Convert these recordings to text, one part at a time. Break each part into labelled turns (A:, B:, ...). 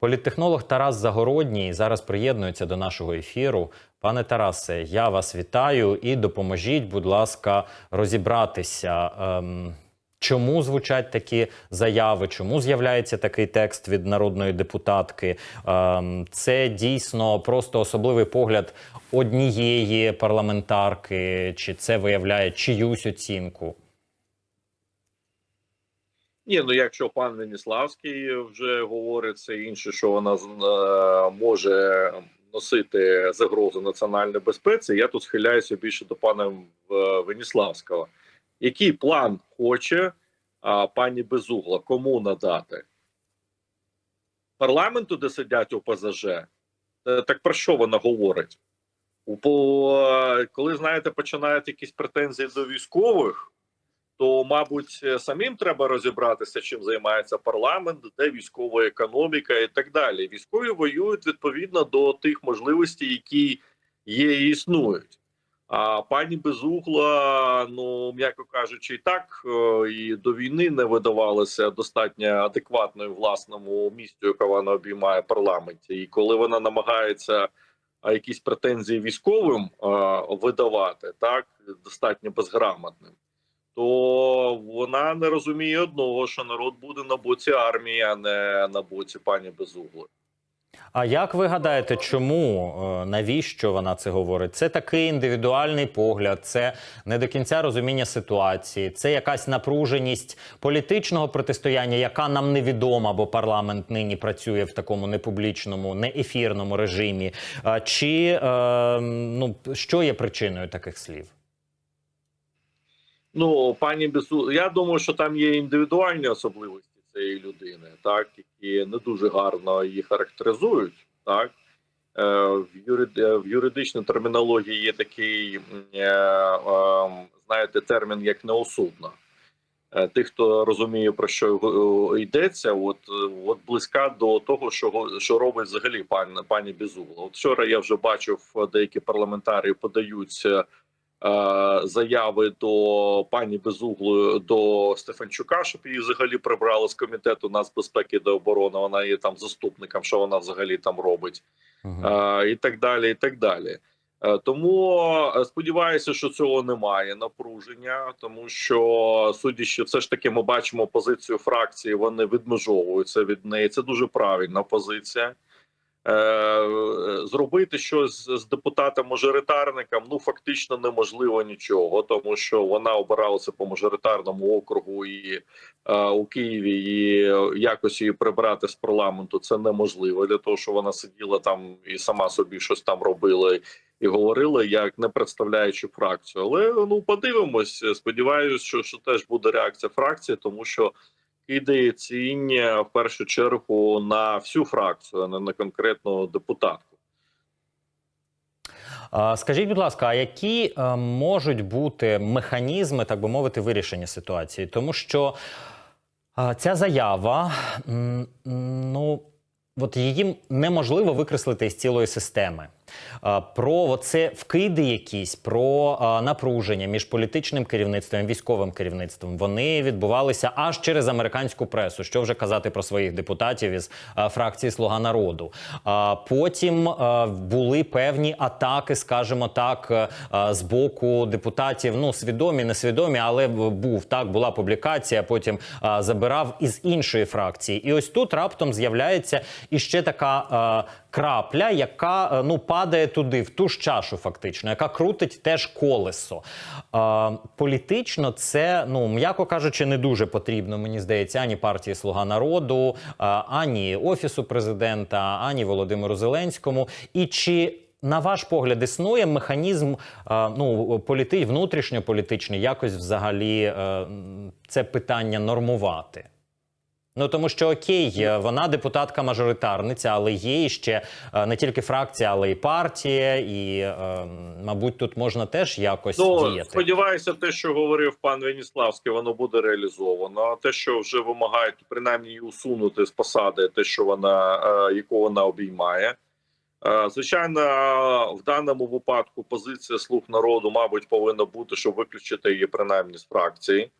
A: Політтехнолог Тарас Загородній зараз приєднується до нашого ефіру. Пане Тарасе, я вас вітаю і допоможіть, будь ласка, розібратися. Ем... Чому звучать такі заяви? Чому з'являється такий текст від народної депутатки? Ем, Це дійсно просто особливий погляд однієї парламентарки, чи це виявляє чиюсь оцінку?
B: Ні, ну якщо пан Веніславський вже говорить це інше, що вона е, може носити загрозу національної безпеці, я тут схиляюся більше до пана е, Веніславського. Який план хоче а, пані Безугла? Кому надати? Парламенту, де сидять ОПЗЖ? Е, Так про що вона говорить? Коли знаєте, починають якісь претензії до військових, то, мабуть, самим треба розібратися, чим займається парламент, де військова економіка і так далі. Військові воюють відповідно до тих можливостей, які є і існують. А пані Безугла, ну м'яко кажучи, і так е, і до війни не видавалася достатньо адекватною власному місцю, яке вона обіймає парламенті. І коли вона намагається якісь претензії військовим видавати, так достатньо безграмотним, то вона не розуміє одного, що народ буде на боці армії, а не на боці пані Безугли.
A: А як ви гадаєте, чому е, навіщо вона це говорить? Це такий індивідуальний погляд, це не до кінця розуміння ситуації, це якась напруженість політичного протистояння, яка нам невідома, бо парламент нині працює в такому непублічному, неефірному режимі. Чи е, ну що є причиною таких слів?
B: Ну, пані Безу, я думаю, що там є індивідуальні особливості цієї людини, так які не дуже гарно її характеризують. Так Е, в, юрид... в юридичній термінології є такий, е, е, знаєте, термін як неосудно. Е, Тих, хто розуміє про що е, йдеться, от е, от близька до того, що що робить взагалі пані пані Безугла. От вчора я вже бачив, е, деякі парламентарі подають е, заяви до пані Безугли до Стефанчука, щоб її взагалі прибрали з комітету нацбезпеки та оборони. Вона є там заступником, що вона взагалі там робить.
A: Мгм.
B: Е, і так далі. і так далі. Е, Тому е, сподіваюся, що цього немає напруження, тому що судячи, все ж таки, ми бачимо позицію фракції. Вони відмежовуються від неї. Це дуже правильна позиція. Е, Зробити щось з депутатом-мажоритарником ну фактично неможливо нічого, тому що вона обиралася по мажоритарному округу і е, у Києві і якось її прибрати з парламенту це неможливо для того, що вона сиділа там і сама собі щось там робила і говорила, як не представляючи фракцію. Але ну подивимось. Сподіваюся, що, що теж буде реакція фракції, тому що кидає ціння в першу чергу на всю фракцію, а не на конкретну депутатку.
A: Скажіть, будь ласка, а які е, можуть бути механізми, так би мовити, вирішення ситуації? Тому що ця заява, ну от її неможливо викреслити із цілої системи. Про це вкиди якісь, про напруження між політичним керівництвом і військовим керівництвом. Вони відбувалися аж через американську пресу. Що вже казати про своїх депутатів із фракції Слуга народу. Потім були певні атаки, скажімо так, з боку депутатів. Ну свідомі, несвідомі, але був так. Була публікація. Потім забирав із іншої фракції. І ось тут раптом з'являється іще така. Крапля, яка е, ну падає туди, в ту ж чашу, фактично, яка крутить теж колесо. Е, політично це, ну м'яко кажучи, не дуже потрібно, мені здається, ані партії Слуга народу, е, ані офісу президента, ані Володимиру Зеленському. І чи на ваш погляд існує механізм е, ну політи, внутрішньополітичний, якось взагалі це питання нормувати? Ну тому що окей, е, вона депутатка мажоритарниця, але є ще е, не тільки фракція, але й партія, і е, мабуть, тут можна теж якось
B: Ну
A: діяти.
B: сподіваюся, те, що говорив пан Веніславський, воно буде реалізовано. А те, що вже вимагають принаймні усунути з посади, те, що вона е, яку вона обіймає. Звичайно, в даному випадку позиція слуг народу, мабуть, повинна бути, щоб виключити її принаймні з фракції.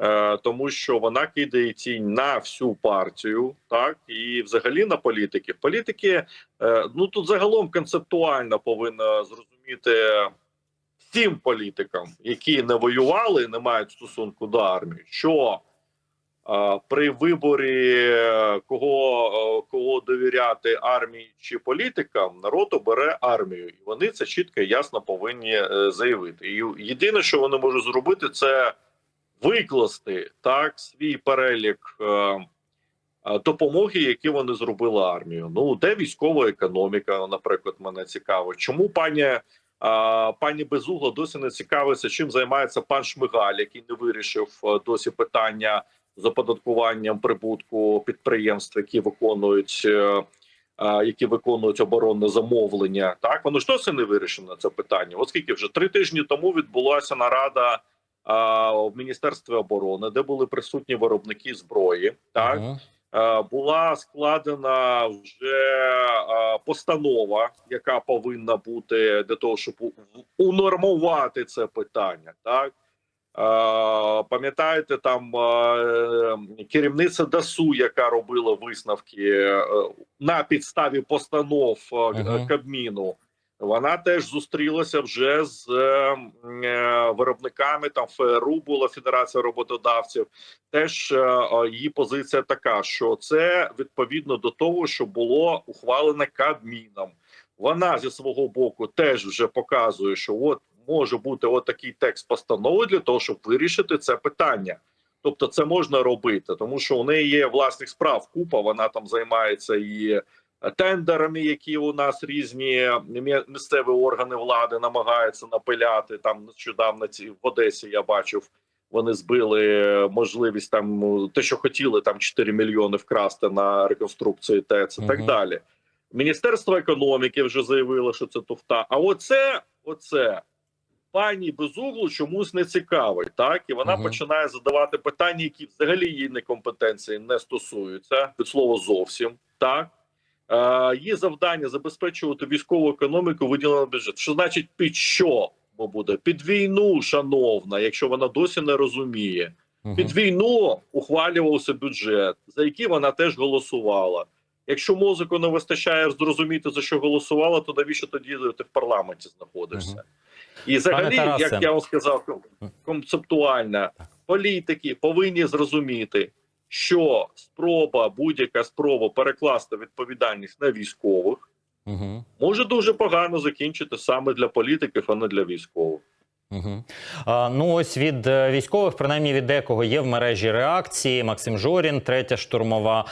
B: Е, тому що вона кидає тінь на всю партію, так і взагалі на політиків. Політики е, ну тут загалом концептуально повинна зрозуміти всім політикам, які не воювали, не мають стосунку до армії, що е, при виборі кого, кого довіряти армії чи політикам, народ обере армію, і вони це чітко і ясно повинні заявити. І єдине, що вони можуть зробити, це викласти так свій перелік. Е, е, Допомоги, які вони зробили армію. Ну де військова економіка, наприклад, мене цікаво. Чому пані а, пані Безугла досі не цікавиться, чим займається пан Шмигаль, який не вирішив е, досі питання з оподаткуванням прибутку підприємств, які виконують е, які виконують оборонне замовлення. Так воно ж досі не вирішено це питання. Оскільки вже три тижні тому відбулася нарада в міністерстві оборони, де були присутні виробники зброї. Так. Е, була складена вже постанова, яка повинна бути для того, щоб унормувати це питання. Так пам'ятаєте, там керівниця ДАСУ, яка робила висновки е, на підставі постанов е,
A: Мгм.
B: Кабміну. Вона теж зустрілася вже з е, е, виробниками. Там ФРУ була Федерація роботодавців. Теж е, її позиція така, що це відповідно до того, що було ухвалене Кабміном. Вона зі свого боку теж вже показує, що от може бути от такий текст постанови для того, щоб вирішити це питання. Тобто, це можна робити, тому що у неї є власних справ купа. Вона там займається і тендерами, які у нас різні місцеві органи влади намагаються напиляти. Там нещодавно ці в Одесі я бачив. Вони збили можливість там те, що хотіли, там 4 мільйони вкрасти на реконструкцію ТЕЦ і так далі. Міністерство економіки вже заявило, що це туфта. А оце, оце пані Безуглу чомусь не цікавить, так і вона
A: Мгм.
B: починає задавати питання, які взагалі її некомпетенції не стосуються від слова зовсім так. Е, її завдання забезпечувати військову економіку, виділено бюджет. Що значить під що буде? Під війну, шановна, якщо вона досі не розуміє. Під війну ухвалювався бюджет, за який вона теж голосувала. Якщо мозку не вистачає зрозуміти за що голосувала, то навіщо тоді ти в парламенті знаходишся? І взагалі, як я вам сказав, кон- концептуально політики повинні зрозуміти, що спроба, будь-яка спроба перекласти відповідальність на військових
A: угу.
B: може дуже погано закінчити саме для політиків, а не для військових.
A: Угу. А, ну ось від е, військових, принаймні від декого, є в мережі реакції. Максим Жорін, третя штурмова.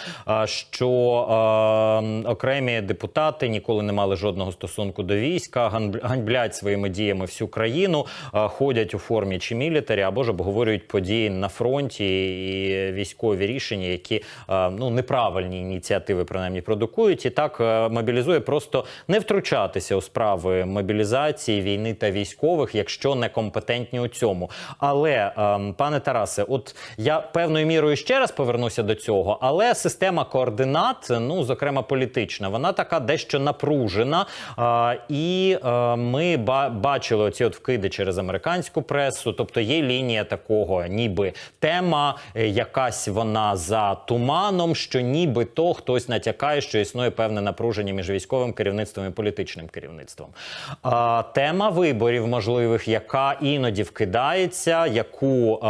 A: що а, окремі депутати ніколи не мали жодного стосунку до війська, ганьблять своїми діями всю країну, а, ходять у формі чи мілітарі, або ж обговорюють події на фронті і військові рішення, які а, ну неправильні ініціативи принаймні продукують, і так е, мобілізує просто не втручатися у справи мобілізації, війни та військових, якщо не компетентні у цьому. Але ем, пане Тарасе, от я певною мірою ще раз повернуся до цього, але система координат, ну зокрема політична, вона така дещо напружена. І е, ми бачили оці от вкиди через американську пресу. Тобто є лінія такого, ніби тема, е, якась вона за туманом, що ніби то хтось натякає, що існує певне напруження між військовим керівництвом і політичним керівництвом. Тема виборів можливих, яка іноді вкидається, яку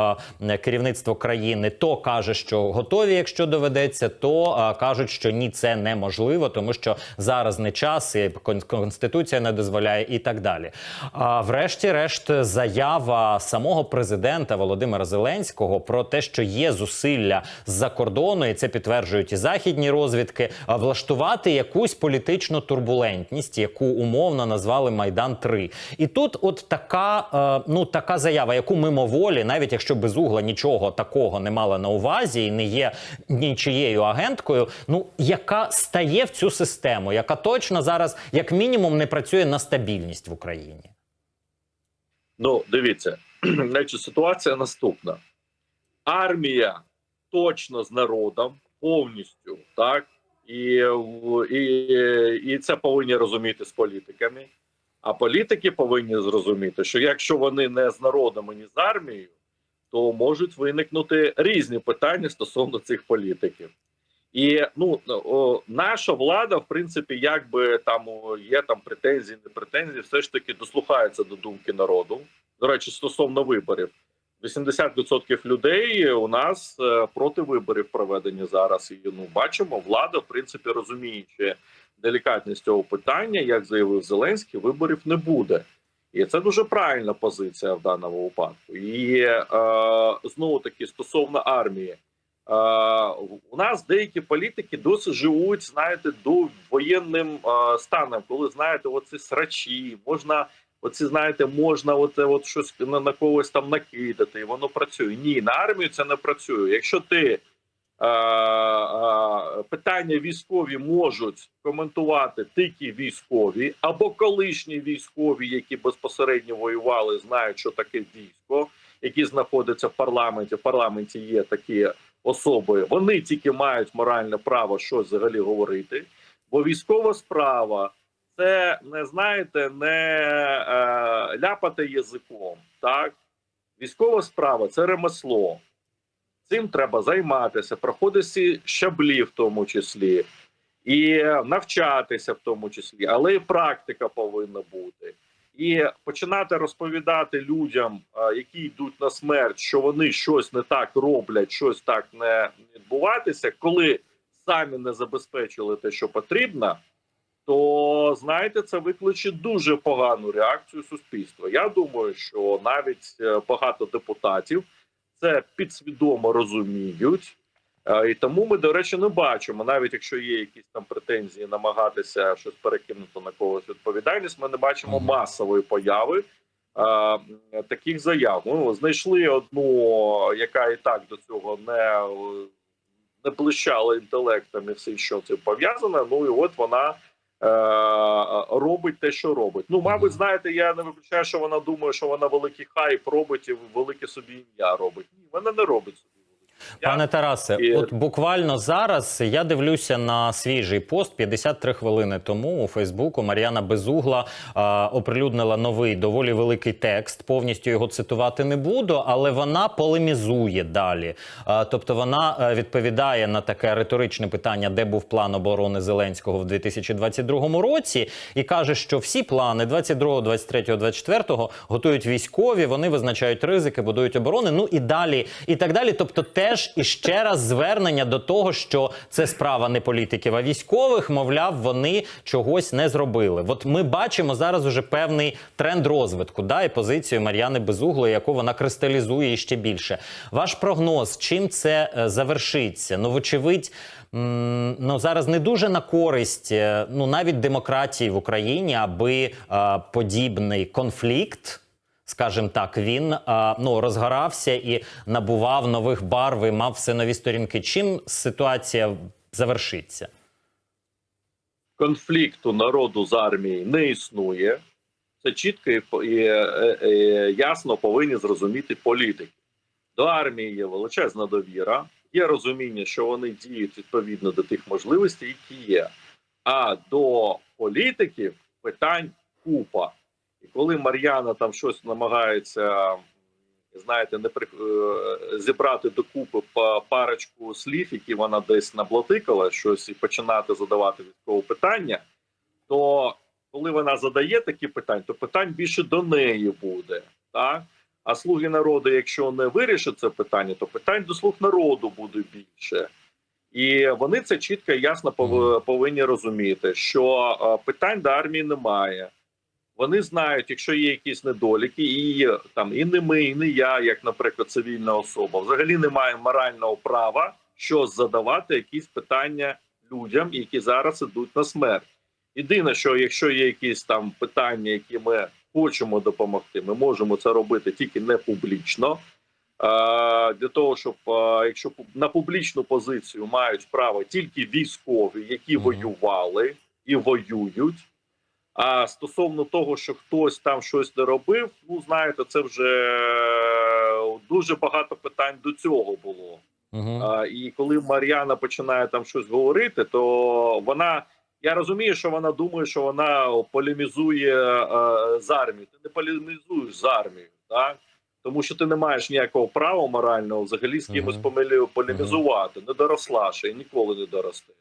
A: е, керівництво країни то каже, що готові, якщо доведеться, то е, кажуть, що ні, це неможливо, тому що зараз не час, і конституція не дозволяє, і так далі. А врешті-решт, заява самого президента Володимира Зеленського про те, що є зусилля з-за кордону, і це підтверджують і західні розвідки, влаштувати якусь політичну турбулентність, яку умовно назвали Майдан 3 І тут, от така, е, ну така заява, яку мимоволі, навіть якщо без угла нічого такого не мала на увазі і не є нічиєю агенткою, ну яка стає в цю систему, яка точно зараз, як мінімум, не працює на стабільність в Україні.
B: Ну, дивіться, значить, ситуація наступна: армія точно з народом повністю, так і, і, і це повинні розуміти з політиками. А політики повинні зрозуміти, що якщо вони не з народом і з армією, то можуть виникнути різні питання стосовно цих політиків. І ну о, наша влада, в принципі, як би там о, є там претензії, не претензії, все ж таки дослухається до думки народу. До речі, стосовно виборів, 80% людей у нас е, проти виборів проведені зараз. І ну бачимо, влада в принципі розуміючи делікатність цього питання, як заявив Зеленський, виборів не буде. І це дуже правильна позиція в даному випадку. І е, знову таки стосовно армії. Е, у нас деякі політики досі живуть, знаєте, до воєнним е, станом, коли знаєте, оці срачі, можна, оці знаєте, можна от, от щось на, на когось там накидати, і воно працює. Ні, на армію це не працює. Якщо ти питання військові можуть коментувати тільки військові або колишні військові, які безпосередньо воювали, знають, що таке військо, які знаходяться в парламенті. В парламенті є такі особи. Вони тільки мають моральне право щось взагалі говорити. Бо військова справа це не знаєте, не е, ляпати язиком. Так, військова справа це ремесло. Цим треба займатися, проходити щаблі, в тому числі, і навчатися в тому числі, але і практика повинна бути. І починати розповідати людям, які йдуть на смерть, що вони щось не так роблять, щось так не відбуватися, коли самі не забезпечили те, що потрібно, то знаєте, це викличе дуже погану реакцію суспільства. Я думаю, що навіть е, багато депутатів це підсвідомо розуміють. Е, І тому ми, до речі, не бачимо, навіть якщо є якісь там претензії намагатися щось перекинути на когось відповідальність, ми не бачимо масової появи е, таких заяв. Ну, знайшли одну, яка і так до цього не, не блищала інтелектом і все, що це пов'язане. Ну і от вона. Е, Робить те, що робить. Ну, мабуть, знаєте, я не виключаю, що вона думає, що вона великий хайп робить і велике собі ім'я робить. Ні, вона не робить собі.
A: Пане Тарасе,
B: І-
A: от буквально зараз я дивлюся на свіжий пост 53 хвилини тому у Фейсбуку. Мар'яна Безугла а, оприлюднила новий доволі великий текст. Повністю його цитувати не буду, але вона полемізує далі. А, тобто вона е, відповідає на таке риторичне питання, де був план оборони Зеленського в 2022 році, і каже, що всі плани 22, 23, 24 готують військові. Вони визначають ризики, будують оборони. Ну і далі, і так далі. Тобто, теж і ще раз звернення до того, що це справа не політиків, а військових, мовляв, вони чогось не зробили. От ми бачимо зараз уже певний тренд розвитку, да, і позицію Мар'яни Безуглої, яку вона кристалізує ще більше. Ваш прогноз, чим це е, завершиться? Ну, вочевидь. Ну зараз не дуже на користь е, ну навіть демократії в Україні, аби е, подібний конфлікт, скажімо так, він е, ну розгорався і набував нових барв і мав все нові сторінки. Чим ситуація завершиться?
B: конфлікту народу з армією не існує. Це чітко і, по- і, е, е, ясно повинні зрозуміти політики. До армії є величезна довіра, є розуміння, що вони діють відповідно до тих можливостей, які є. А до політиків питань купа. І коли Мар'яна там щось намагається, знаєте, не при... е, зібрати докупи па- парочку слів, які вона десь наблатикала, щось і починати задавати військове питання, то коли вона задає такі питання, то питань більше до неї буде. Так? А слуги народу, якщо не вирішать це питання, то питань до слуг народу буде більше. І вони це чітко і ясно пов- повинні розуміти, що е, питань до армії немає. Вони знають, якщо є якісь недоліки, і там і не ми, і не я, як, наприклад, цивільна особа, взагалі не має морального права щось задавати, якісь питання людям, які зараз ідуть на смерть. Єдине, що якщо є якісь там питання, які ми хочемо допомогти, ми можемо це робити тільки не публічно. Для того, щоб якщо на публічну позицію мають право тільки військові, які воювали і воюють. А стосовно того, що хтось там щось не робив, ну знаєте, це вже е, дуже багато питань до цього було.
A: Угу.
B: А, і коли Мар'яна починає там щось говорити, то вона. Я розумію, що вона думає, що вона полемізує е, з армією. Ти не полемізуєш з армією, так? тому що ти не маєш ніякого права морального взагалі з кимось
A: Мгм.
B: помилю полемізувати. Не доросла ще ніколи не доростеш.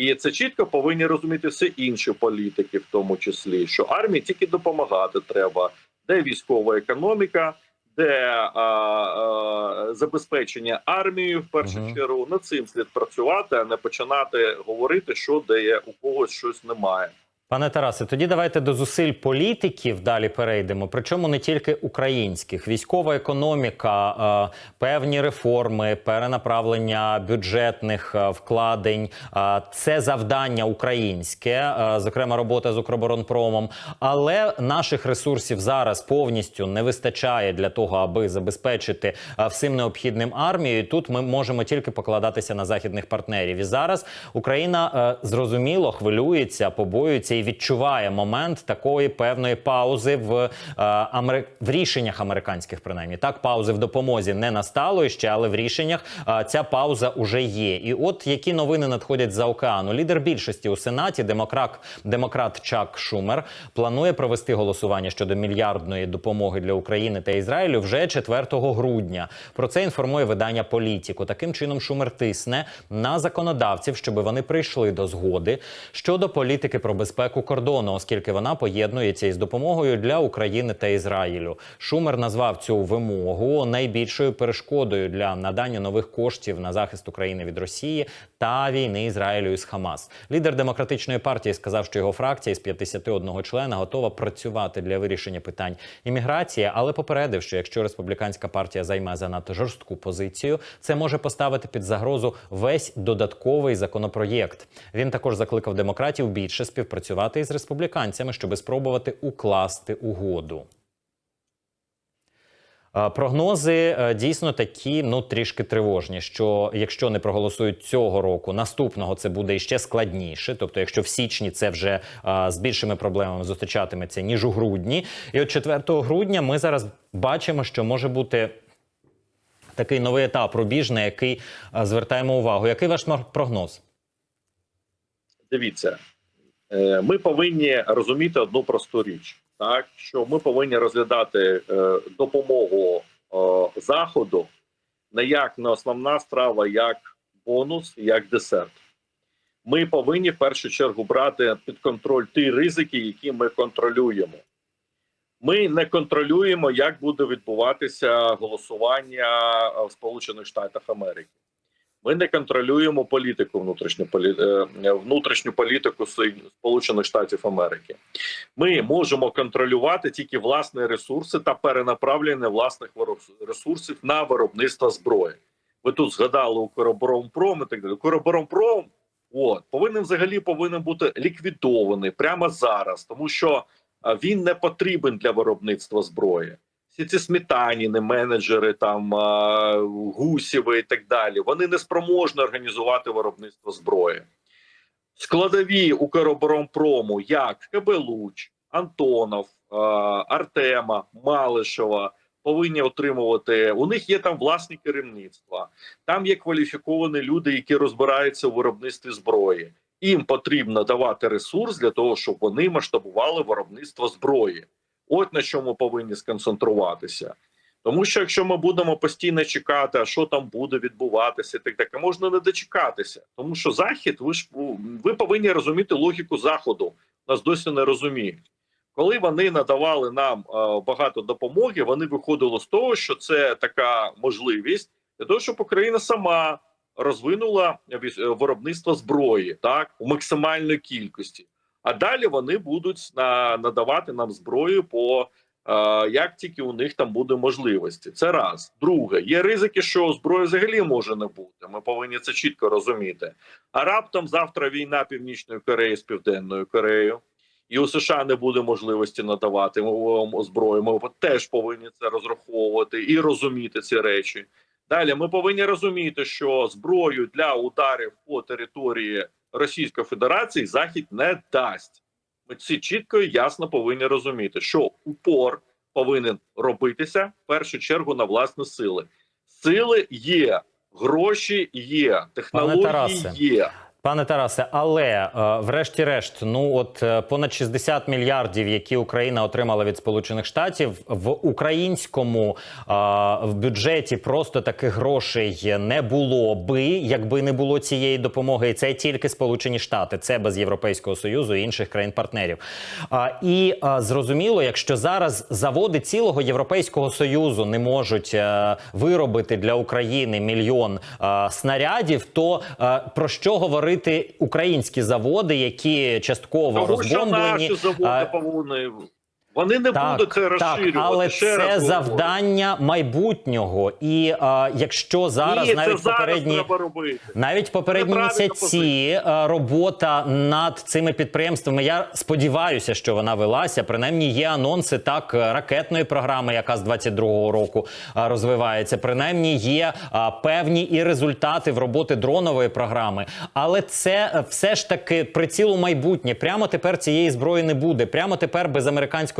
B: І це чітко повинні розуміти всі інші політики, в тому числі, що армії тільки допомагати треба, де військова економіка, де а, а, забезпечення армією в першу
A: Мгм.
B: чергу. Над цим слід працювати, а не починати говорити, що де є, у когось щось немає.
A: Пане Тарасе, тоді давайте до зусиль політиків далі перейдемо. Причому не тільки українських, військова економіка, е, певні реформи, перенаправлення бюджетних е, вкладень. е, Це завдання українське, зокрема робота з Укроборонпромом. Але наших ресурсів зараз повністю не вистачає для того, аби забезпечити всім необхідним армію. І Тут ми можемо тільки покладатися на західних партнерів. І зараз Україна зрозуміло хвилюється, побоюється відчуває момент такої певної паузи в, е, в рішеннях американських, принаймні так, паузи в допомозі не настало ще, але в рішеннях е, ця пауза уже є. І от які новини надходять за океану. Лідер більшості у сенаті, демократ, демократ Чак Шумер, планує провести голосування щодо мільярдної допомоги для України та Ізраїлю вже 4 грудня. Про це інформує видання Політіку. Таким чином Шумер тисне на законодавців, щоб вони прийшли до згоди щодо політики про безпеку кордону, оскільки вона поєднується із допомогою для України та Ізраїлю. Шумер назвав цю вимогу найбільшою перешкодою для надання нових коштів на захист України від Росії та війни Ізраїлю із Хамас. Лідер демократичної партії сказав, що його фракція з 51 члена готова працювати для вирішення питань імміграції, але попередив, що якщо республіканська партія займе занадто жорстку позицію, це може поставити під загрозу весь додатковий законопроєкт. Він також закликав демократів більше співпрацювати із республіканцями, щоби спробувати укласти угоду. Е, Прогнози е, дійсно такі, ну трішки тривожні. Що якщо не проголосують цього року, наступного це буде іще складніше. Тобто, якщо в січні це вже е, з більшими проблемами зустрічатиметься ніж у грудні, і от 4 грудня ми зараз бачимо, що може бути. Такий новий етап рубіж, на який звертаємо увагу. Який ваш прогноз?
B: Дивіться, ми повинні розуміти одну просту річ: так що ми повинні розглядати е, допомогу е, заходу не як не основна страва, як бонус, як десерт. Ми повинні в першу чергу брати під контроль ті ризики, які ми контролюємо. Ми не контролюємо, як буде відбуватися голосування е, в Сполучених Штатах Америки. Ми не контролюємо політику внутрішню полі... е, внутрішню політику Сполучених Штатів Америки. Ми можемо контролювати тільки власні ресурси та перенаправлення власних ресурсів на виробництво зброї. Ви тут згадали Укроборонпром і так далі. Укроборонпром от повинен взагалі повинен бути ліквідований прямо зараз, тому що він не потрібен для виробництва зброї всі ці сметаніни, менеджери, там а, гусєви і так далі. Вони не спроможні організувати виробництво зброї. Складові Укроборонпрому, як Кабелуч, Антонов, Артема, Малишева, повинні отримувати. У них є там власні керівництва, там є кваліфіковані люди, які розбираються у виробництві зброї. Їм потрібно давати ресурс для того, щоб вони масштабували виробництво зброї. От на чому повинні сконцентруватися. Тому що якщо ми будемо постійно чекати, а що там буде відбуватися, так далі, можна не дочекатися. Тому що захід, ви ж ви повинні розуміти логіку заходу. Нас досі не розуміють. Коли вони надавали нам е, багато допомоги, вони виходили з того, що це така можливість для того, щоб Україна сама розвинула е, виробництво зброї так у максимальній кількості. А далі вони будуть на, надавати нам зброю по е, як тільки у них там буде можливості. Це раз. Друге, є ризики, що зброї взагалі може не бути. Ми повинні це чітко розуміти. А раптом завтра війна Північної Кореї з Південною Кореєю, і у США не буде можливості надавати зброю. Ми теж повинні це розраховувати і розуміти ці речі. Далі ми повинні розуміти, що зброю для ударів по території Російської Федерації Захід не дасть. Ми ці чітко і ясно повинні розуміти, що упор повинен робитися в першу чергу на власні сили. Сили є, гроші є, технології є.
A: Пане Тарасе, але е, врешті-решт, ну от е, понад 60 мільярдів, які Україна отримала від Сполучених Штатів, в українському е, в бюджеті просто таких грошей не було би, якби не було цієї допомоги. І це тільки Сполучені Штати, це без Європейського союзу і інших країн-партнерів. І зрозуміло, якщо зараз заводи цілого Європейського союзу не можуть виробити для України мільйон снарядів, то про що говорити українські заводи, які частково
B: Тому що
A: розбомблені?
B: наші заводи
A: А,
B: повинні. Вони не будуть це
A: так, але
B: ще
A: це
B: раз говорю.
A: завдання майбутнього. І е, якщо зараз
B: Ні,
A: навіть
B: це зараз
A: попередні
B: треба робити.
A: навіть попередні місяці е, робота над цими підприємствами. Я сподіваюся, що вона велася. Принаймні є анонси так ракетної програми, яка з 22-го року е, розвивається. Принаймні є е, певні і результати в роботи дронової програми. Але це е, все ж таки приціл у майбутнє. Прямо тепер цієї зброї не буде. Прямо тепер без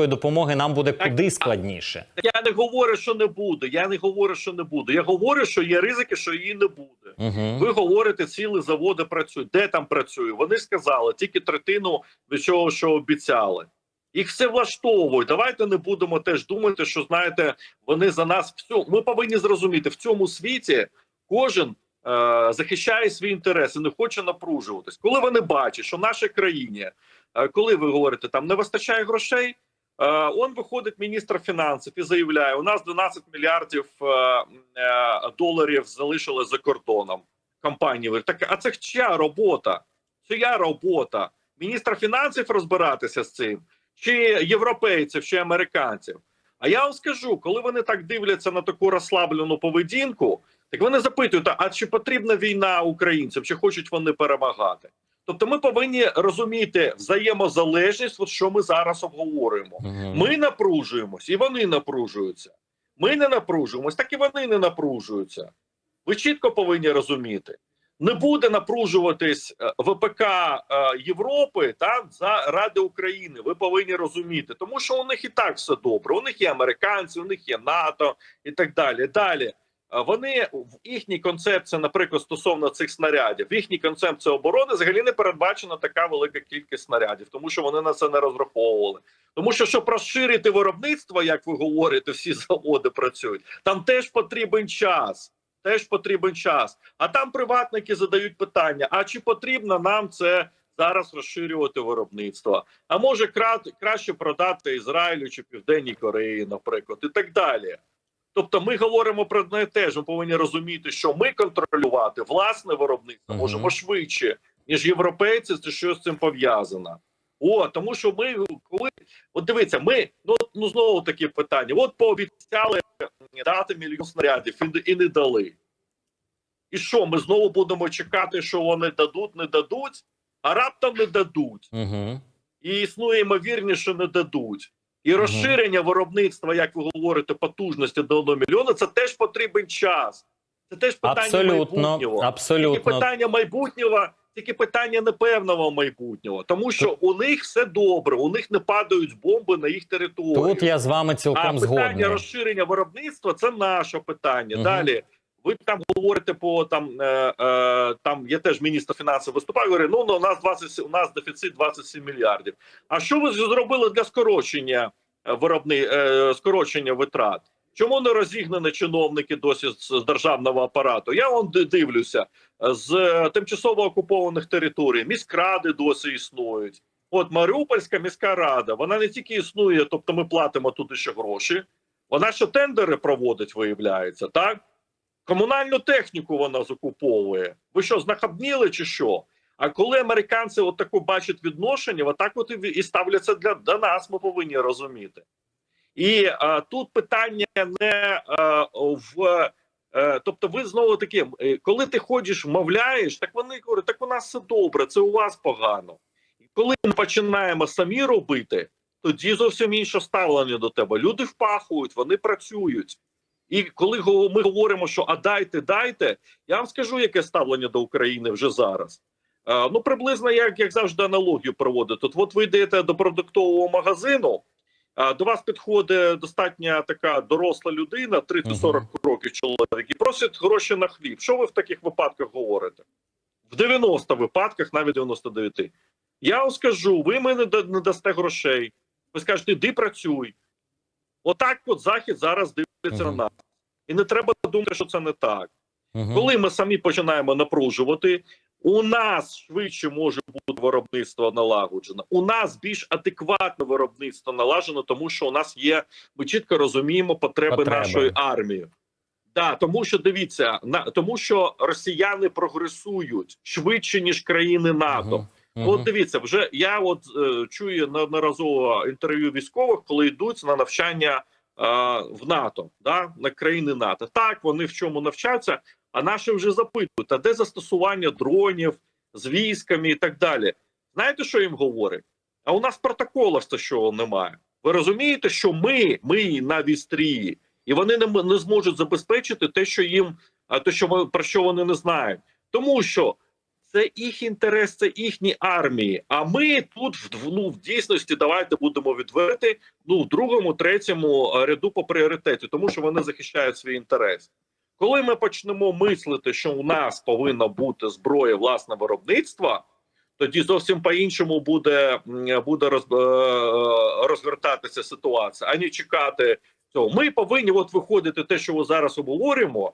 A: американської допомоги нам буде
B: Так,
A: куди складніше.
B: Я не говорю, що не буде. Я не говорю, що не буде. Я говорю, що є ризики, що її не буде.
A: Угу.
B: Ви говорите, цілі заводи працюють. Де там працюють? Вони сказали тільки третину від чого, що обіцяли. Їх все влаштовують. Давайте не будемо теж думати, що знаєте, вони за нас всю. Ми повинні зрозуміти в цьому світі. Кожен е, захищає свої інтереси, не хоче напружуватись. Коли вони бачать, що в нашій країні, е, коли ви говорите, там не вистачає грошей. Е, Он виходить міністр фінансів і заявляє: у нас 12 мільярдів е, е, доларів залишили за кордоном. Компанії так, а це чия робота? Чия робота? Міністра фінансів розбиратися з цим, чи європейців, чи американців? А я вам скажу, коли вони так дивляться на таку розслаблену поведінку, так вони запитують: а чи потрібна війна українцям, чи хочуть вони перемагати? Тобто, ми повинні розуміти взаємозалежність, от що ми зараз обговорюємо. Ми напружуємось, і вони напружуються. Ми не напружуємось, так і вони не напружуються. Ви чітко повинні розуміти. Не буде напружуватись е, ВПК е, Європи там заради України. Ви повинні розуміти, тому що у них і так все добре. У них є американці, у них є НАТО і так далі. Далі вони в їхній концепції, наприклад, стосовно цих снарядів, в їхній концепції оборони взагалі не передбачена така велика кількість снарядів, тому що вони на це не розраховували. Тому що щоб розширити виробництво, як ви говорите, всі заводи працюють. Там теж потрібен час. Теж потрібен час. А там приватники задають питання: а чи потрібно нам це зараз розширювати виробництво? А може кра... краще продати Ізраїлю чи Південній Кореї, наприклад, і так далі. Тобто, ми говоримо про одне і те ж. Ми повинні розуміти, що ми контролювати власне виробництво можемо швидше, ніж європейці, це що з цим пов'язано. О, тому що ми коли от дивіться, ми ну ну знову такі питання. От пообіцяли дати мільйон снарядів і, не- і не дали. І що, ми знову будемо чекати, що вони дадуть, не дадуть, а раптом не дадуть.
A: Угу.
B: І існує ймовірність, що не дадуть. І розширення виробництва, як ви говорите, потужності до 1 мільйона, це теж потрібен час. Це теж питання
A: Абсолютно,
B: майбутнього. Тільки питання майбутнього, тільки питання непевного майбутнього, тому що у них все добре, у них не падають бомби на їх територію.
A: Тут я з вами
B: а
A: цілком
B: питання
A: згодний.
B: розширення виробництва це наше питання.
A: Мгм.
B: Далі ви там говорите по там, е, е, там я теж міністр фінансів виступав. Говорю, ну, ну у нас 20, у нас дефіцит 27 мільярдів. А що ви зробили для скорочення е, виробни, е, скорочення витрат? Чому не розігнані чиновники досі з, державного апарату? Я ди- дивлюся з тимчасово окупованих територій. Міськради досі існують. От Маріупольська міська рада, вона не тільки існує, тобто ми платимо туди ще гроші. Вона ще тендери проводить, виявляється, так? Комунальну техніку вона закуповує. Ви що, знахабніли чи що? А коли американці от бачать відношення, отак от і, і ставляться для до нас, ми повинні розуміти. І а, тут питання не а, в. е, Тобто, ви знову таки, е, коли ти ходиш, мовляєш, так вони говорять, так у нас все добре, це у вас погано. І коли ми починаємо самі робити, тоді зовсім інше ставлення до тебе. Люди впахують, вони працюють. І коли ми говоримо, що а дайте, дайте, я вам скажу, яке ставлення до України вже зараз. Е, ну, приблизно як, як завжди аналогію проводити. От, от ви йдете до продуктового магазину, а до вас підходить достатньо така доросла людина, 30-40 років чоловік, і просить гроші на хліб. Що ви в таких випадках говорите? В 90 випадках, навіть 99. Я вам скажу, ви мені не дасте грошей. Ви скажете, іди працюй. Отак от Захід зараз дивиться на нас. І не треба думати, що це не так. Коли ми самі починаємо напружувати, у нас швидше може бути виробництво налагоджено. У нас більш адекватне виробництво налажено, тому що у нас є. Ми чітко розуміємо потреби,
A: Потреби.
B: нашої армії. Да, тому що дивіться, на тому, що росіяни прогресують швидше ніж країни НАТО.
A: Мгм.
B: От дивіться, вже я от е, чую неодноразово інтерв'ю військових, коли йдуть на навчання е, в НАТО, да, на країни НАТО. Так, вони в чому навчаються, а наші вже запитують: а де застосування дронів з військами і так далі. Знаєте, що їм говорять? А у нас протоколів це що немає. Ви розумієте, що ми, ми на вістрії, і вони не, не зможуть забезпечити те, що їм, а те, що про що вони не знають, тому що це їх інтерес, це їхні армії. А ми тут в ну, в дійсності давайте будемо відверти. Ну в другому, третьому е, ряду по пріоритеті, тому що вони захищають свій інтерес. Коли ми почнемо мислити, що у нас повинна бути зброя власного виробництва, тоді зовсім по-іншому буде, м, буде роз, е, розгортатися ситуація, ані чекати цього. Ми повинні от виходити те, що ми зараз обговорюємо.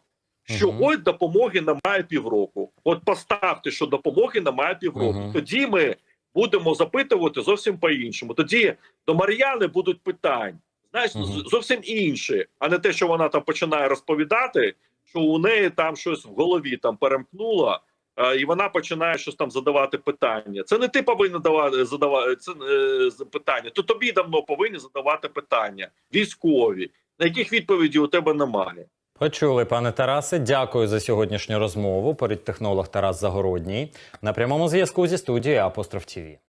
B: Що
A: Мгм.
B: ось допомоги немає півроку. От поставте, що допомоги немає півроку.
A: Мгм.
B: Тоді ми будемо запитувати зовсім по-іншому. Тоді до Мар'яни будуть питання, знаєш, з- зовсім інші, а не те, що вона там починає розповідати, що у неї там щось в голові там перемкнуло, е, і вона починає щось там задавати питання. Це не ти повинен давати задавати це е, питання. То тобі давно повинні задавати питання військові, на яких відповіді у тебе немає.
A: Почули, пане Тарасе. Дякую за сьогоднішню розмову. Політтехнолог Тарас Загородній на прямому зв'язку зі студією Апостроф ТІВІ.